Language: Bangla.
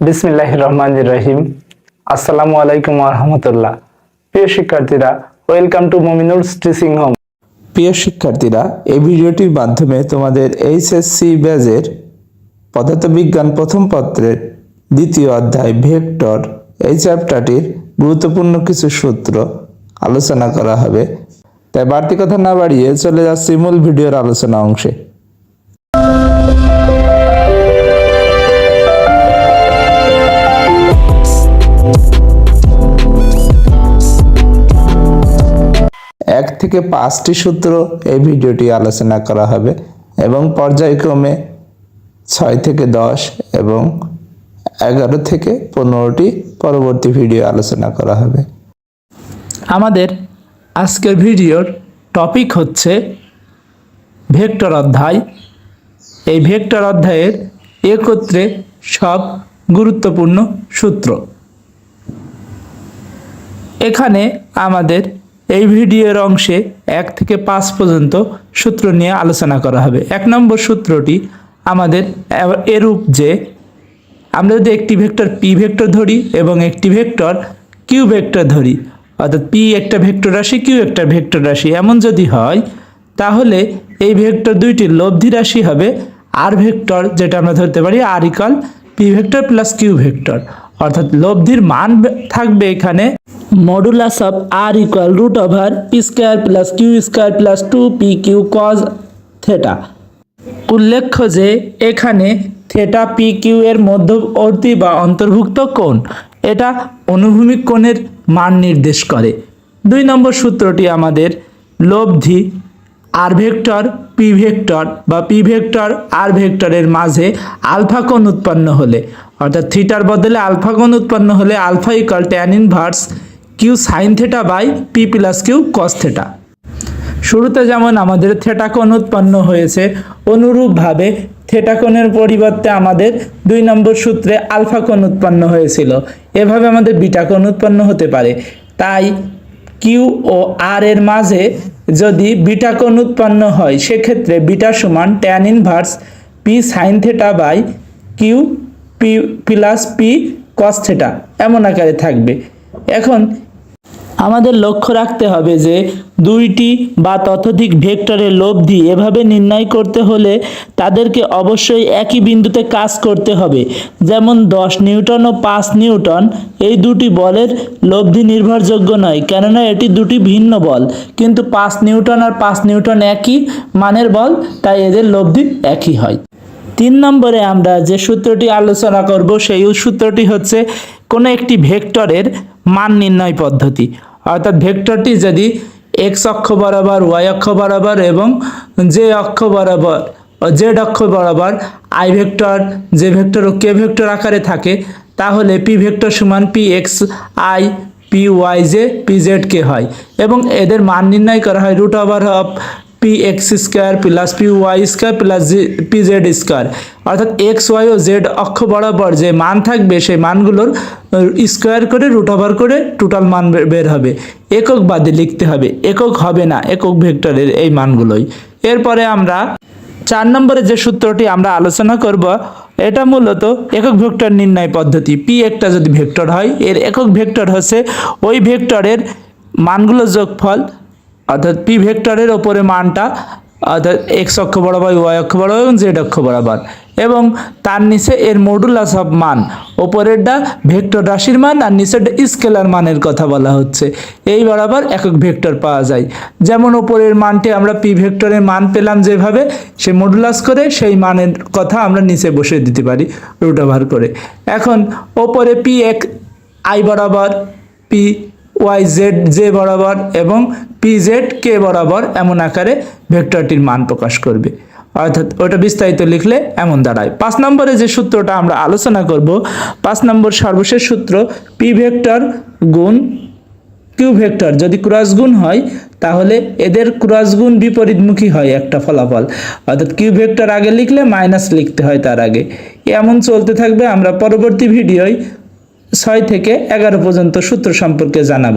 বিসমিল্লাহ রহমান রহিম আসসালামু আলাইকুম রহমতুল্লাহ প্রিয় শিক্ষার্থীরা, welcome to Mominur teaching home. প্রিয় শিক্ষার্থীরা, এই ভিডিওটির মাধ্যমে তোমাদের এইচএসসি ব্যাজের পদার্থবিজ্ঞান প্রথম পত্রের দ্বিতীয় অধ্যায় ভেক্টর এই চ্যাপ্টারটির গুরুত্বপূর্ণ কিছু সূত্র আলোচনা করা হবে। তাই বাড়তি কথা না বাড়িয়ে চলে যাচ্ছি মূল ভিডিওর আলোচনা অংশে। এক থেকে পাঁচটি সূত্র এই ভিডিওটি আলোচনা করা হবে এবং পর্যায়ক্রমে ছয় থেকে দশ এবং এগারো থেকে পনেরোটি পরবর্তী ভিডিও আলোচনা করা হবে। আমাদের আজকের ভিডিওর টপিক হচ্ছে ভেক্টর অধ্যায়। এই ভেক্টর অধ্যায়ের একত্রে সব গুরুত্বপূর্ণ সূত্র। এখানে আমাদের এই ভিডিওর অংশে এক থেকে পাঁচ পর্যন্ত সূত্র নিয়ে আলোচনা করা হবে। এক নম্বর সূত্রটি আমাদের এরূপ যে, আমরা যদি একটি ভেক্টর পি ভেক্টর ধরি এবং একটি ভেক্টর কিউ ভেক্টর ধরি, অর্থাৎ পি একটা ভেক্টর রাশি, কিউ একটা ভেক্টর রাশি, এমন যদি হয়, তাহলে এই ভেক্টর দুইটির লব্ধি রাশি হবে আর ভেক্টর, যেটা আমরা ধরতে পারি R equal P vector plus Q vector. অর্থাৎ লব্ধির মান থাকবে এখানে R equal root over P square plus Q square plus two P Q cos theta উল্লেখ্য যে, এখানে থেটা পি কিউ এর মধ্যবর্তী বা অন্তর্ভুক্ত কোণ, এটা অনুভূমিক কোণের মান নির্দেশ করে। দুই নম্বর সূত্রটি আমাদের লব্ধি আর ভেক্টর পি ভেক্টর বা পি ভেক্টর আর ভেক্টরের মাঝে আলফা কোণ উৎপন্ন হলে, অর্থাৎ থিটার বদলে আলফা কোণ উৎপন্ন হলে alpha equal tan inverse Q sine theta by P plus Q cos theta. শুরুতে যেমন আমাদের থেটাকোণ উৎপন্ন হয়েছে, অনুরূপভাবে থেটাকোণের পরিবর্তে আমাদের দুই নম্বর সূত্রে আলফা কোণ উৎপন্ন হয়েছিল। এভাবে আমাদের বিটাকোণ উৎপন্ন হতে পারে। তাই কিউ ও আর এর মাঝে যদি বিটাকোণ উৎপন্ন হয়, সেক্ষেত্রে বিটা সমান tan inverse P sine theta by Q P plus P cos theta. এমন আকারে থাকবে। এখন আমাদের লক্ষ্য রাখতে হবে যে দুইটি বা ততোধিক ভেক্টরের লব্ধি এভাবে নির্ণয় করতে হলে তাদেরকে অবশ্যই একই বিন্দুতে কাজ করতে হবে। যেমন দশ নিউটন ও পাঁচ নিউটন এই দুটি বলের লব্ধি নির্ভরযোগ্য নয়, কেননা এটি দুটি ভিন্ন বল। কিন্তু পাঁচ নিউটন আর পাঁচ নিউটন একই মানের বল, তাই এদের লব্ধি একই হয়। তিন নম্বরে আমরা যে সূত্রটি আলোচনা করব, সেই সূত্রটি হচ্ছে কোনো একটি ভেক্টরের মান নির্ণয় পদ্ধতি। অর্থাৎ ভেক্টরটি যদি এক্স অক্ষ বরাবর ওয়াই অক্ষ বরাবর এবং জে অক্ষ বরাবর জেড অক্ষ বরাবর আই ভেক্টর যে ভেক্টর ও কে ভেক্টর আকারে থাকে, তাহলে পি ভেক্টর সমান P X I P Y J P Z K হয় এবং এদের মান নির্ণয় করা হয় root over of P X square plus P Y square plus P Z square অর্থাৎ এক্স ওয়াই ও জেড অক্ষ বরাবর যে মান থাকবে, সেই মানগুলোর স্কোয়ার করে রুট ওভার করে টোটাল মান বের হবে। একক বাদে লিখতে হবে, একক হবে না, একক ভেক্টরের এই মানগুলোই। এরপরে আমরা চার নম্বরে যে সূত্রটি আমরা আলোচনা করব, এটা মূলত একক ভেক্টর নির্ণয় পদ্ধতি। পি একটা যদি ভেক্টর হয়, এর একক ভেক্টর হচ্ছে ওই ভেক্টরের মানগুলো যোগফল অর্থাৎ পি ভেক্টরের ওপরে মানটা, অর্থাৎ এক্স অক্ষ বরাবর ওয়াই অক্ষ বরাবর এবং জেড অক্ষ বরাবর। এবং তার নিচে এর মডুলাস অফ মান, ওপরেরটা ভেক্টর রাশির মান আর নিচেরটা স্কেলার মানের কথা বলা হচ্ছে। এই বরাবর একক ভেক্টর পাওয়া যায়। যেমন ওপরের মানটি আমরা পি ভেক্টরের মান পেলাম যেভাবে, সে মডুলাস করে সেই মানের কথা আমরা নিচে বসে দিতে পারি রুট ওভার করে। এখন ওপরে পি এক আই বরাবর, পি ওয়াই জেড জে বরাবর এবং পি জেড কে বরাবর এমন আকারে ভেক্টরটির মান প্রকাশ করবে। অর্থাৎ ওটা বিস্তারিত লিখলে এমন দাঁড়ায়। পাঁচ নম্বরে যে সূত্রটা আমরা আলোচনা করব, পাঁচ নম্বর সর্বশেষ সূত্র পি ভেক্টর গুণ কিউ ভেক্টর। যদি ক্রস গুণ হয়, তাহলে এদের ক্রস গুণ বিপরীতমুখী হয় একটা ফলাফল। অর্থাৎ কিউ ভেক্টর আগে লিখলে মাইনাস লিখতে হয় তার আগে। এমন চলতে থাকবে, আমরা পরবর্তী ভিডিওয় ছয় থেকে এগারো পর্যন্ত সূত্র সম্পর্কে জানাব।